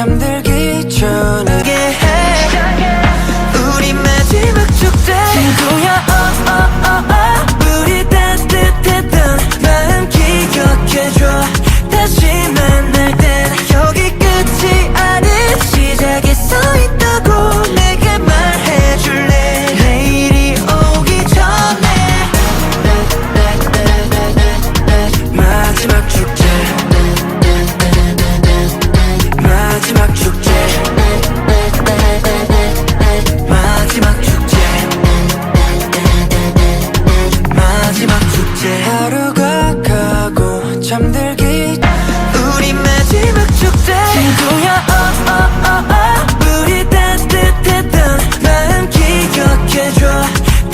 잠들기 전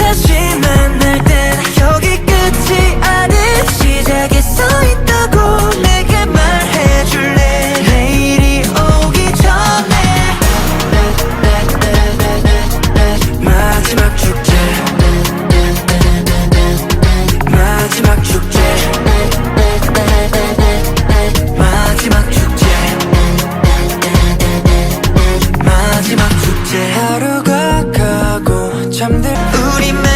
느껴지만 날땐 여기 끝이 아닌 시작이 서 있다고 내게 말해줄래? 내일이 오기 전에. 마지막 축제. 마지막 축제. 마지막 축제. 마지막 축제. 하루가 가고 잠들 우리 매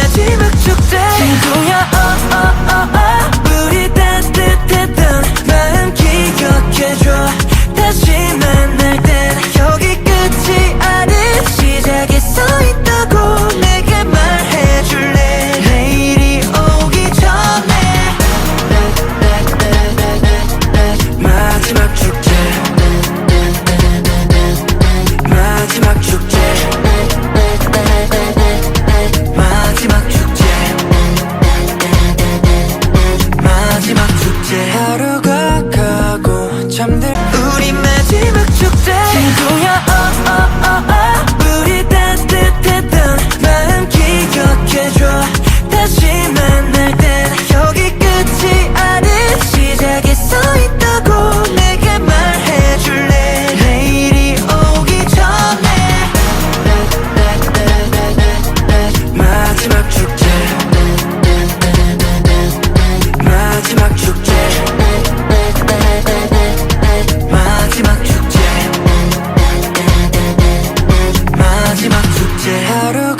하루